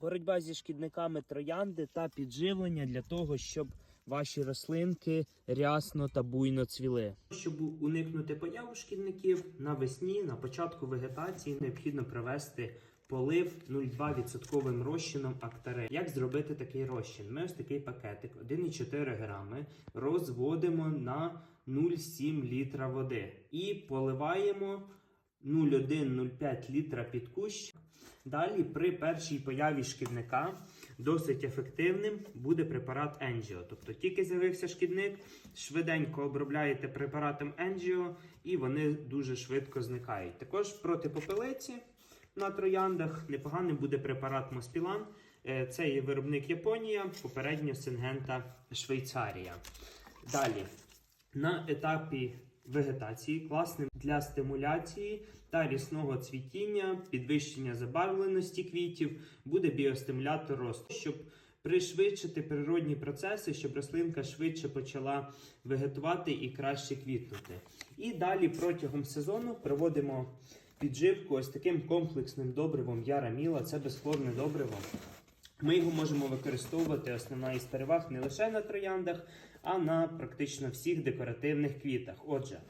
Боротьба зі шкідниками троянди та підживлення для того, щоб ваші рослинки рясно та буйно цвіли. Щоб уникнути появу шкідників навесні, на початку вегетації необхідно провести полив 0,2% розчином актаре. Як зробити такий розчин? Ми ось такий пакетик 1,4 грами розводимо на 0,7 літра води і поливаємо 0,1-0,5 літра під кущ. Далі, при першій появі шкідника, досить ефективним буде препарат Angio. Тобто тільки з'явився шкідник, швиденько обробляєте препаратом Angio і вони дуже швидко зникають. Також проти попелиці на трояндах непоганий буде препарат Моспілан. Е, Це є виробник Японія, попередньо Сингента Швейцарія. Далі, на етапі вегетації класним для стимуляції та рісного цвітіння, підвищення забарвленості квітів буде біостимулятор росту, щоб пришвидшити природні процеси, щоб рослинка швидше почала вегетувати і краще квітнути. І далі протягом сезону проводимо підживку ось таким комплексним добривом Яра Міла. Це безхлорне добриво. Ми його можемо використовувати основна із переваг не лише на трояндах, а на практично всіх декоративних квітах. Отже,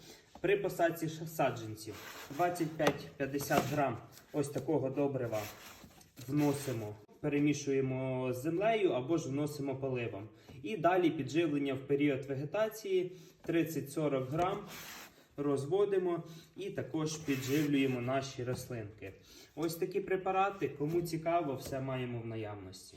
при посадці саджанців 25-50 грам ось такого добрива вносимо, перемішуємо з землею або ж вносимо поливом. І далі підживлення в період вегетації 30-40 грам. Розводимо і також підживлюємо наші рослинки. Ось такі препарати. Кому цікаво, все маємо в наявності.